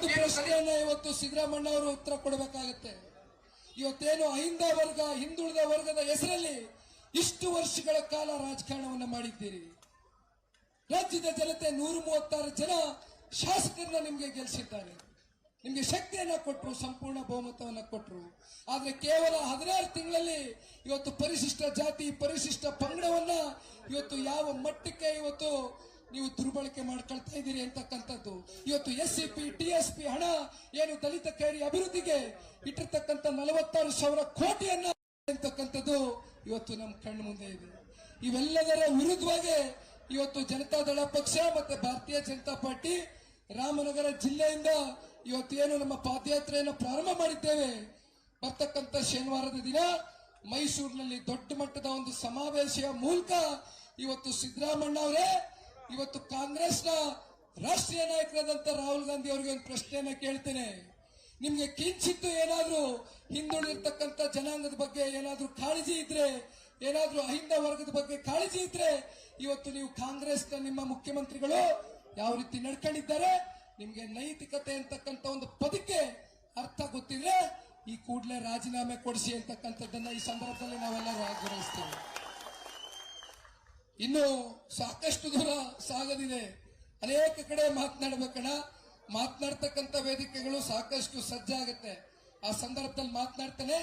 ಒಂದು ಪ್ರಶ್ನೆಯನ್ನ ಇವತ್ತು ಸಿದ್ದರಾಮಣ್ಣ ಅವರು ಉತ್ತರ ಕೊಡಬೇಕಾಗತ್ತೆ. ಇವತ್ತೇನು ಅಹಿಂದ ವರ್ಗ, ಹಿಂದುಳಿದ ವರ್ಗದ ಹೆಸರಲ್ಲಿ ಇಷ್ಟು ವರ್ಷಗಳ ಕಾಲ ರಾಜಕಾರಣವನ್ನ ಮಾಡಿದ್ದೀರಿ. ರಾಜ್ಯದ ಜನತೆ ನೂರ ಮೂವತ್ತಾರು ಜನ ಶಾಸಕರನ್ನ ನಿಮ್ಗೆ ಗೆಲ್ಲಿಸಿದ್ದಾರೆ ನಿಮ್ಗೆ ಶಕ್ತಿಯನ್ನ ಕೊಟ್ಟರು ಸಂಪೂರ್ಣ ಬಹುಮತವನ್ನ ಕೊಟ್ಟರು ಆದ್ರೆ ಕೇವಲ ಹದಿನಾರು ತಿಂಗಳಲ್ಲಿ ಇವತ್ತು ಪರಿಶಿಷ್ಟ ಜಾತಿ, ಪರಿಶಿಷ್ಟ ಪಂಗಡವನ್ನ ಇವತ್ತು ಯಾವ ಮಟ್ಟಕ್ಕೆ ಇವತ್ತು ನೀವು ದುರ್ಬಳಕೆ ಮಾಡ್ಕೊಳ್ತಾ ಇದ್ದೀರಿ ಅಂತಕ್ಕಂಥದ್ದು. ಇವತ್ತು S C P T S P ಹಣ ಏನು ದಲಿತ ಕೇರಿ ಅಭಿವೃದ್ಧಿಗೆ ಇಟ್ಟಿರ್ತಕ್ಕಂಥ ನಲವತ್ತಾರು ಸಾವಿರ ಕೋಟಿಯನ್ನ ಇವತ್ತು ನಮ್ಮ ಕಣ್ಣು ಮುಂದೆ ಇದೆ. ಇವೆಲ್ಲದರ ವಿರುದ್ಧವಾಗಿ ಇವತ್ತು ಜನತಾದಳ ಪಕ್ಷ ಮತ್ತೆ ಭಾರತೀಯ ಜನತಾ ಪಾರ್ಟಿ ರಾಮನಗರ ಜಿಲ್ಲೆಯಿಂದ ಇವತ್ತು ಏನು ನಮ್ಮ ಪಾದಯಾತ್ರೆಯನ್ನು ಪ್ರಾರಂಭ ಮಾಡಿದ್ದೇವೆ. ಬರ್ತಕ್ಕಂಥ ಶನಿವಾರದ ದಿನ ಮೈಸೂರಿನಲ್ಲಿ ದೊಡ್ಡ ಮಟ್ಟದ ಒಂದು ಸಮಾವೇಶ ಮೂಲಕ ಇವತ್ತು ಸಿದ್ದರಾಮಣ್ಣ ಅವರೇ ಇವತ್ತು ಕಾಂಗ್ರೆಸ್ನ ರಾಷ್ಟ್ರೀಯ ನಾಯಕರಾದಂತ ರಾಹುಲ್ ಗಾಂಧಿ ಅವರಿಗೆ ಒಂದು ಪ್ರಶ್ನೆಯನ್ನ ಕೇಳ್ತೇನೆ. ನಿಮ್ಗೆ ಕಿಂಚಿತ್ತು ಏನಾದ್ರೂ ಹಿಂದುಳಿರ್ತಕ್ಕಂಥ ಜನಾಂಗದ ಬಗ್ಗೆ ಏನಾದ್ರೂ ಕಾಳಜಿ ಇದ್ರೆ, ಏನಾದ್ರೂ ಅಹಿಂದ ವರ್ಗದ ಬಗ್ಗೆ ಕಾಳಜಿ ಇದ್ರೆ ಇವತ್ತು ನೀವು ಕಾಂಗ್ರೆಸ್ನ ನಿಮ್ಮ ಮುಖ್ಯಮಂತ್ರಿಗಳು ಯಾವ ರೀತಿ ನಡ್ಕೊಂಡಿದ್ದಾರೆ, ನಿಮ್ಗೆ ನೈತಿಕತೆ ಅಂತಕ್ಕಂಥ ಒಂದು ಪದಕ್ಕೆ ಅರ್ಥ ಗೊತ್ತಿದ್ರೆ ಈ ಕೂಡಲೇ ರಾಜೀನಾಮೆ ಕೊಡಿಸಿ ಅಂತಕ್ಕಂಥದ್ದನ್ನ ಈ ಸಂದರ್ಭದಲ್ಲಿ ನಾವೆಲ್ಲರೂ ಆಗ್ರಹಿಸ್ತೇವೆ. ಇನ್ನು ಸಾಕಷ್ಟು ದೂರ ಸಾಗದಿದೆ. ಅನೇಕ ಕಡೆ ಮಾತನಾಡಬೇಕಣ ಮಾತನಾಡ್ತಕ್ಕಂಥ ವೇದಿಕೆಗಳು ಸಾಕಷ್ಟು ಸಜ್ಜಾಗುತ್ತೆ. ಆ ಸಂದರ್ಭದಲ್ಲಿ ಮಾತನಾಡ್ತಾನೆ.